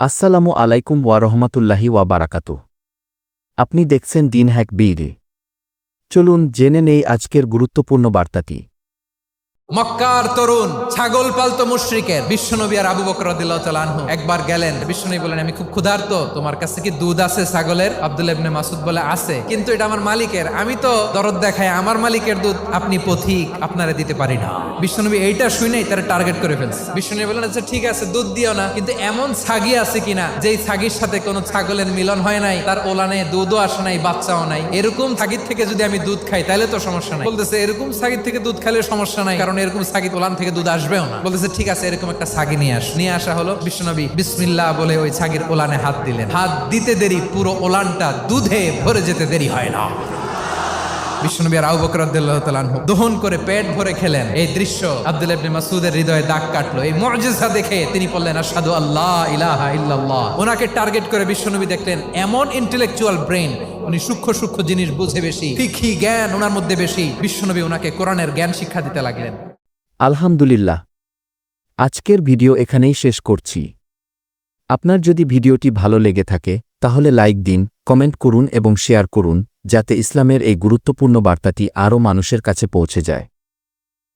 আসসালামু আলাইকুম ওয়া রহমাতুল্লাহি ওয়া বারাকাত আপনি দেখছেন দিন হ্যাক বীর চলুন জেনে নেই আজকের গুরুত্বপূর্ণ বার্তাটি। মক্কার তরুণ, ছাগল পালতো মুশরিকের। বিশ্বনবী আর আবু বকর আনহু একবার গেলেন। বিশ্বনবী বলেন, আমি খুব ক্ষুধার্ত, তোমার কাছে কি দুধ আছে? ছাগলের, আব্দুল্লাহ ইবনে মাসুদ বলে, আছে, কিন্তু এটা আমার মালিকের। আমি তো দরদ দেখাই, আমার মালিকের দুধ আপনি পথিক, আপনারে দিতে পারি না। বিশ্বনবী এইটা শুনেই তারা টার্গেট করে ফেলছে। বিশ্বনবী বলেন আচ্ছা ঠিক আছে, দুধ দিও না, কিন্তু এমন ছাগি আছে কিনা, যেই ছাগির সাথে কোনো ছাগলের মিলন হয় নাই, তার ওলানে দুধও আসে নাই, বাচ্চাও নাই। এরকম ছাগির থেকে যদি আমি দুধ খাই তাহলে তো সমস্যা নাই। বলতেছে, এরকম ছাগির থেকে দুধ খাইলে সমস্যা নাই, কারণ এরকম ছাগি ওলান থেকে দুধ আসবেও না। বলতেছে, ঠিক আছে, এরকম একটা ছাগি নিয়ে আস। নিয়ে আসা হলো বিশ্বনবী বিসমিল্লাহ বলে ওই ছাগির ওলানে হাত দিলেন। হাত দিতে দেরি, পুরো ওলানটা দুধে ভরে যেতে দেরি হয় না। দহন করে পেট ভরে খেলেন। এই দৃশ্য হৃদয়ে দাগ কাটলো। এই দেখে তিনি বললেন, আশহাদু আল্লাহ ইলাহা ইল্লাল্লাহ। ওনাকে টার্গেট করে বিশ্বনবী দেখলেন, এমন ইন্টেলেকচুয়াল ব্রেন উনি সূক্ষ্ম সূক্ষ্ম জিনিস বুঝে বেশি ফিকহি জ্ঞান ওনার মধ্যে বেশি। বিশ্বনবী ওনাকে কোরআনের জ্ঞান শিক্ষা দিতে লাগলেন। আলহামদুলিল্লাহ। আজকের ভিডিও এখানেই শেষ করছি। আপনার যদি ভিডিওটি ভালো লেগে থাকে, তাহলে লাইক দিন, কমেন্ট করুন এবং শেয়ার করুন, যাতে ইসলামের এই গুরুত্বপূর্ণ বার্তাটি আরও মানুষের কাছে পৌঁছে যায়।